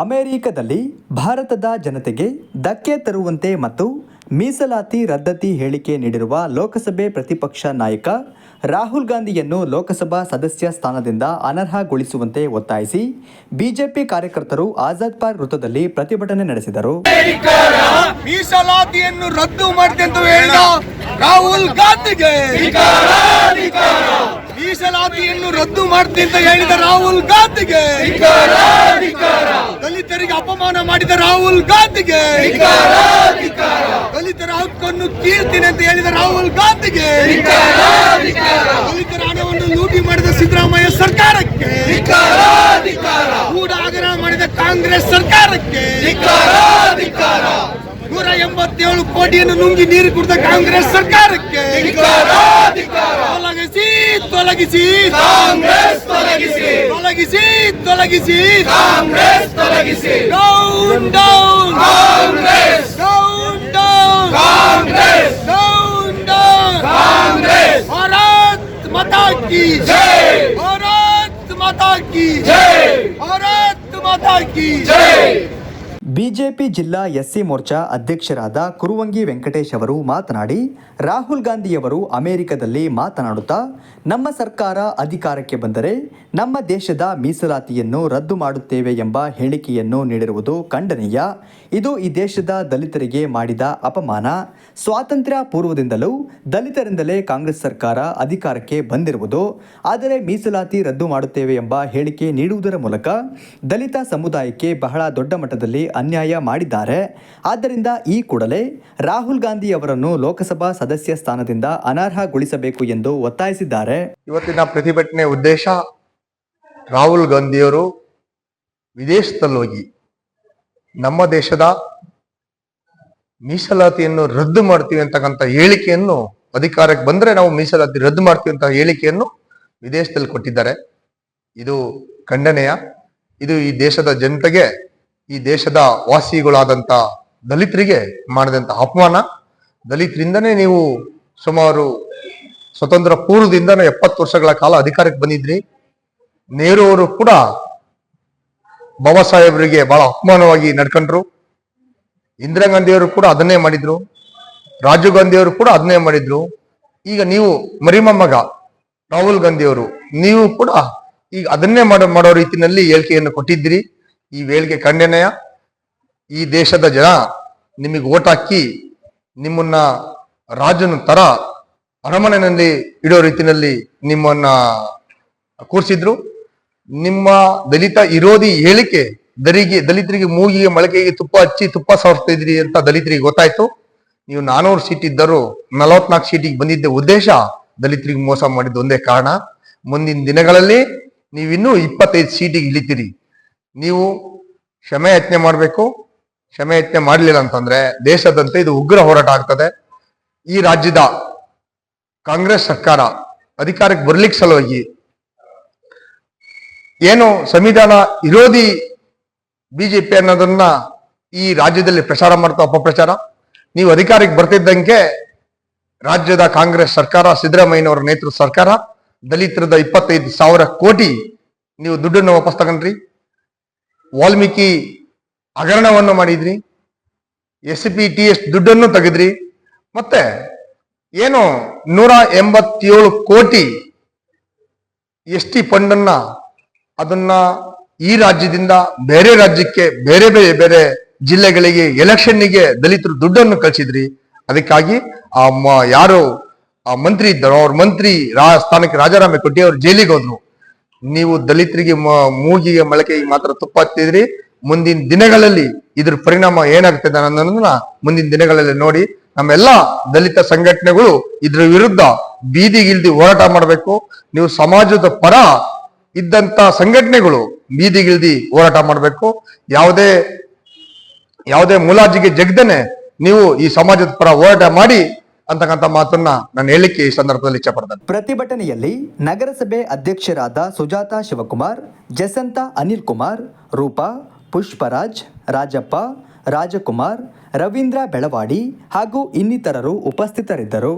ಅಮೆರಿಕದಲ್ಲಿ ಭಾರತದ ಜನತೆಗೆ ಧಕ್ಕೆ ತರುವಂತೆ ಮತ್ತು ಮೀಸಲಾತಿ ರದ್ದತಿ ಹೇಳಿಕೆ ನೀಡಿರುವ ಲೋಕಸಭೆ ಪ್ರತಿಪಕ್ಷ ನಾಯಕ ರಾಹುಲ್ ಗಾಂಧಿಯನ್ನು ಲೋಕಸಭಾ ಸದಸ್ಯ ಸ್ಥಾನದಿಂದ ಅನರ್ಹಗೊಳಿಸುವಂತೆ ಒತ್ತಾಯಿಸಿ ಬಿಜೆಪಿ ಕಾರ್ಯಕರ್ತರು ಆಜಾದ್ ಪಾರ್ಕ್ ವೃತ್ತದಲ್ಲಿ ಪ್ರತಿಭಟನೆ ನಡೆಸಿದರು. ಮೀಸಲಾತಿಯನ್ನು ರದ್ದು ಮಾಡಿದೆ ಅಂತ ಹೇಳಿದ ರಾಹುಲ್ ಗಾಂಧಿಗೆ. ಮೀಸಲಾತಿಯನ್ನು ರದ್ದು ಮಾಡ್ತೀನಿ ಅಂತ ಹೇಳಿದ ರಾಹುಲ್ ಗಾಂಧಿಗೆ. ದಲಿತರಿಗೆ ಅಪಮಾನ ಮಾಡಿದ ರಾಹುಲ್ ಗಾಂಧಿಗೆ. ದಲಿತರ ಹಕ್ಕನ್ನು ಕೀಳ್ತೀನಿ ಅಂತ ಹೇಳಿದ ರಾಹುಲ್ ಗಾಂಧಿಗೆ. ದಲಿತರ ಹಣವನ್ನು ಲೂಟಿ ಮಾಡಿದ ಸಿದ್ದರಾಮಯ್ಯ ಸರ್ಕಾರಕ್ಕೆ. ಕೂಡ ಆಗ್ರಹ ಮಾಡಿದ ಕಾಂಗ್ರೆಸ್ ಸರ್ಕಾರಕ್ಕೆ. ನೂರ ಎಂಬತ್ತೇಳು ಕೋಟಿಯನ್ನು ನುಂಗಿ ನೀರು ಕುಡಿದ ಕಾಂಗ್ರೆಸ್ ಸರ್ಕಾರಕ್ಕೆ. తొలగించి కాంగ్రెస్ తొలగించి తొలగించి తొలగించి కాంగ్రెస్ తొలగించి down down Congress down down Congress down down Congress Bharat Mata की జై భారత్ మాతా की జై భారత్ మాతా की జై ಬಿಜೆಪಿ ಜಿಲ್ಲಾ ಎಸ್ಸಿ ಮೋರ್ಚಾ ಅಧ್ಯಕ್ಷರಾದ ಕುರುವಂಗಿ ವೆಂಕಟೇಶ್ ಅವರು ಮಾತನಾಡಿ, ರಾಹುಲ್ ಗಾಂಧಿಯವರು ಅಮೆರಿಕದಲ್ಲಿ ಮಾತನಾಡುತ್ತಾ, ನಮ್ಮ ಸರ್ಕಾರ ಅಧಿಕಾರಕ್ಕೆ ಬಂದರೆ ನಮ್ಮ ದೇಶದ ಮೀಸಲಾತಿಯನ್ನು ರದ್ದು ಮಾಡುತ್ತೇವೆ ಎಂಬ ಹೇಳಿಕೆಯನ್ನು ನೀಡಿರುವುದು ಖಂಡನೀಯ. ಇದು ಈ ದೇಶದ ದಲಿತರಿಗೆ ಮಾಡಿದ ಅಪಮಾನ. ಸ್ವಾತಂತ್ರ್ಯ ಪೂರ್ವದಿಂದಲೂ ದಲಿತರಿಂದಲೇ ಕಾಂಗ್ರೆಸ್ ಸರ್ಕಾರ ಅಧಿಕಾರಕ್ಕೆ ಬಂದಿರುವುದು. ಆದರೆ ಮೀಸಲಾತಿ ರದ್ದು ಮಾಡುತ್ತೇವೆ ಎಂಬ ಹೇಳಿಕೆ ನೀಡುವುದರ ಮೂಲಕ ದಲಿತ ಸಮುದಾಯಕ್ಕೆ ಬಹಳ ದೊಡ್ಡ ಮಟ್ಟದಲ್ಲಿ ಅನ್ಯಾಯ ಮಾಡಿದ್ದಾರೆ. ಆದ್ದರಿಂದ ಈ ಕೂಡಲೇ ರಾಹುಲ್ ಗಾಂಧಿ ಅವರನ್ನು ಲೋಕಸಭಾ ಸದಸ್ಯ ಸ್ಥಾನದಿಂದ ಅನರ್ಹಗೊಳಿಸಬೇಕು ಎಂದು ಒತ್ತಾಯಿಸಿದ್ದಾರೆ. ಇವತ್ತಿನ ಪ್ರತಿಭಟನೆ ಉದ್ದೇಶ ರಾಹುಲ್ ಗಾಂಧಿಯವರು ವಿದೇಶದಲ್ಲಿ ಹೋಗಿ ನಮ್ಮ ದೇಶದ ಮೀಸಲಾತಿಯನ್ನು ರದ್ದು ಮಾಡ್ತೀವಿ ಅಂತಕ್ಕಂಥ ಹೇಳಿಕೆಯನ್ನು ಅಧಿಕಾರಕ್ಕೆ ಬಂದ್ರೆ ನಾವು ಮೀಸಲಾತಿ ರದ್ದು ಮಾಡ್ತೀವಿ ಅಂತ ಹೇಳಿಕೆಯನ್ನು ವಿದೇಶದಲ್ಲಿ ಕೊಟ್ಟಿದ್ದಾರೆ. ಇದು ಖಂಡನೆಯ. ಇದು ಈ ದೇಶದ ಜನತೆಗೆ ಈ ದೇಶದ ವಾಸಿಗಳಾದಂತ ದಲಿತರಿಗೆ ಮಾಡಿದಂತ ಅಪಮಾನ. ದಲಿತರಿಂದನೇ ನೀವು ಸುಮಾರು ಸ್ವತಂತ್ರ ಪೂರ್ವದಿಂದ ಎಪ್ಪತ್ತು ವರ್ಷಗಳ ಕಾಲ ಅಧಿಕಾರಕ್ಕೆ ಬಂದಿದ್ರಿ. ನೆಹರು ಅವರು ಕೂಡ ಬಾಬಾ ಸಾಹೇಬರಿಗೆ ಬಹಳ ಅಪಮಾನವಾಗಿ ನಡ್ಕೊಂಡ್ರು. ಇಂದಿರಾ ಗಾಂಧಿಯವರು ಕೂಡ ಅದನ್ನೇ ಮಾಡಿದ್ರು. ರಾಜೀವ್ ಗಾಂಧಿಯವರು ಕೂಡ ಅದನ್ನೇ ಮಾಡಿದ್ರು. ಈಗ ನೀವು ಮರಿಮೊಮ್ಮಗ ರಾಹುಲ್ ಗಾಂಧಿಯವರು ನೀವು ಕೂಡ ಈಗ ಅದನ್ನೇ ಮಾಡೋ ಮಾಡೋ ರೀತಿಯಲ್ಲಿ ಹೇಳಿಕೆಯನ್ನು ಕೊಟ್ಟಿದ್ದೀರಿ. ಈ ವೇಳಿಗೆ ಖಂಡನೆಯ ಈ ದೇಶದ ಜನ ನಿಮಗೆ ಓಟ್ ಹಾಕಿ ನಿಮ್ಮನ್ನ ರಾಜನ ತರ ಅರಮನೆಯಲ್ಲಿ ಇಡೋ ರೀತಿಯಲ್ಲಿ ನಿಮ್ಮನ್ನ ಕೂರಿಸಿದ್ರು. ನಿಮ್ಮ ದಲಿತ ವಿರೋಧಿ ಹೇಳಿಕೆ ದರಿಗೆ, ದಲಿತರಿಗೆ ಮೂಗಿಗೆ, ಮೊಳಕೆಗೆ ತುಪ್ಪ ಹಚ್ಚಿ ತುಪ್ಪ ಸಾರಿಸ್ತಾ ಇದ್ರಿ ಅಂತ ದಲಿತರಿಗೆ ಗೊತ್ತಾಯ್ತು. ನೀವು ನಾನೂರು ಸೀಟ್ ಇದ್ದರು ನಲವತ್ನಾಲ್ಕು ಸೀಟಿಗೆ ಬಂದಿದ್ದ ಉದ್ದೇಶ ದಲಿತರಿಗೆ ಮೋಸ ಮಾಡಿದ್ದು ಒಂದೇ ಕಾರಣ. ಮುಂದಿನ ದಿನಗಳಲ್ಲಿ ನೀವಿನ್ನೂ ಇಪ್ಪತ್ತೈದು ಸೀಟಿಗೆ ಇಳಿತೀರಿ. ನೀವು ಕ್ಷಮೆ ಯತ್ನೆ ಮಾಡಬೇಕು. ಕ್ಷಮೆ ಯತ್ನೆ ಮಾಡಲಿಲ್ಲ ಅಂತಂದ್ರೆ ದೇಶದಂತೆ ಇದು ಉಗ್ರ ಹೋರಾಟ ಆಗ್ತದೆ. ಈ ರಾಜ್ಯದ ಕಾಂಗ್ರೆಸ್ ಸರ್ಕಾರ ಅಧಿಕಾರಕ್ಕೆ ಬರ್ಲಿಕ್ಕೆ ಸಲುವಾಗಿ ಏನು ಸಂವಿಧಾನ ವಿರೋಧಿ ಬಿಜೆಪಿ ಅನ್ನೋದನ್ನ ಈ ರಾಜ್ಯದಲ್ಲಿ ಪ್ರಚಾರ ಮಾಡ್ತಾ ಅಪಪ್ರಚಾರ. ನೀವು ಅಧಿಕಾರಕ್ಕೆ ಬರ್ತಿದ್ದಂಗೆ ರಾಜ್ಯದ ಕಾಂಗ್ರೆಸ್ ಸರ್ಕಾರ, ಸಿದ್ದರಾಮಯ್ಯನವರ ನೇತೃತ್ವ ಸರ್ಕಾರ, ದಲಿತರದ ಇಪ್ಪತ್ತೈದು ಸಾವಿರ ಕೋಟಿ ನೀವು ದುಡ್ಡನ್ನು ವಾಪಸ್ ತಗೊಂಡ್ರಿ. ವಾಲ್ಮೀಕಿ ಹಗರಣವನ್ನು ಮಾಡಿದ್ರಿ, ಎಸ್ ಪಿ, ಟಿ ಎಸ್ ದುಡ್ಡನ್ನು ತೆಗೆದ್ರಿ, ಮತ್ತೆ ಏನು ನೂರ ಎಂಬತ್ತೇಳು ಕೋಟಿ ಎಸ್ ಟಿ ಫಂಡ್ ಅನ್ನ ಅದನ್ನ ಈ ರಾಜ್ಯದಿಂದ ಬೇರೆ ರಾಜ್ಯಕ್ಕೆ ಬೇರೆ ಬೇರೆ ಬೇರೆ ಜಿಲ್ಲೆಗಳಿಗೆ, ಎಲೆಕ್ಷನ್ನಿಗೆ ದಲಿತರು ದುಡ್ಡನ್ನು ಕಳಿಸಿದ್ರಿ. ಅದಕ್ಕಾಗಿ ಆ ಯಾರು ಆ ಮಂತ್ರಿ ಇದ್ದರು ಅವ್ರ ಮಂತ್ರಿ ರಾ ಸ್ಥಾನಕ್ಕೆ ರಾಜಾರಾಮೆ ಕೊಟ್ಟಿ ಅವ್ರು ಜೈಲಿಗೆ ಹೋದ್ರು. ನೀವು ದಲಿತರಿಗೆ ಮೂಗಿಗೆ ಮೊಳಕೆಗೆ ಮಾತ್ರ ತುಪ್ಪ ಹತ್ತಿದ್ರಿ ಮುಂದಿನ ದಿನಗಳಲ್ಲಿ ಇದ್ರ ಪರಿಣಾಮ ಏನಾಗ್ತದೆ ಅನ್ನೋದನ್ನ ಮುಂದಿನ ದಿನಗಳಲ್ಲಿ ನೋಡಿ, ನಮ್ಮೆಲ್ಲ ದಲಿತ ಸಂಘಟನೆಗಳು ಇದ್ರ ವಿರುದ್ಧ ಬೀದಿಗಿಲ್ದಿ ಹೋರಾಟ ಮಾಡಬೇಕು. ನೀವು ಸಮಾಜದ ಪರ ಇದ್ದಂತ ಸಂಘಟನೆಗಳು ಬೀದಿಗಿಲ್ದಿ ಹೋರಾಟ ಮಾಡಬೇಕು. ಯಾವುದೇ ಯಾವುದೇ ಮುಲಾಜಿಗೆ ಜಗ್ದನೆ ನೀವು ಈ ಸಮಾಜದ ಪರ ಹೋರಾಟ ಮಾಡಿ ಅಂತಕ್ಕಂಥ ಮಾತನ್ನ ನಾನು ಹೇಳಿಕೆ ಈ ಸಂದರ್ಭದಲ್ಲಿ ಇಚ್ಛಪಡ್ತೇನೆ. ಪ್ರತಿಭಟನೆಯಲ್ಲಿ ನಗರಸಭೆ ಅಧ್ಯಕ್ಷರಾದ ಸುಜಾತಾ ಶಿವಕುಮಾರ್, ಜಸಂತ ಅನಿಲ್ ಕುಮಾರ್, ರೂಪಾ, ಪುಷ್ಪರಾಜ್, ರಾಜಪ್ಪ, ರಾಜಕುಮಾರ್, ರವೀಂದ್ರ ಬೆಳವಾಡಿ ಹಾಗೂ ಇನ್ನಿತರರು ಉಪಸ್ಥಿತರಿದ್ದರು.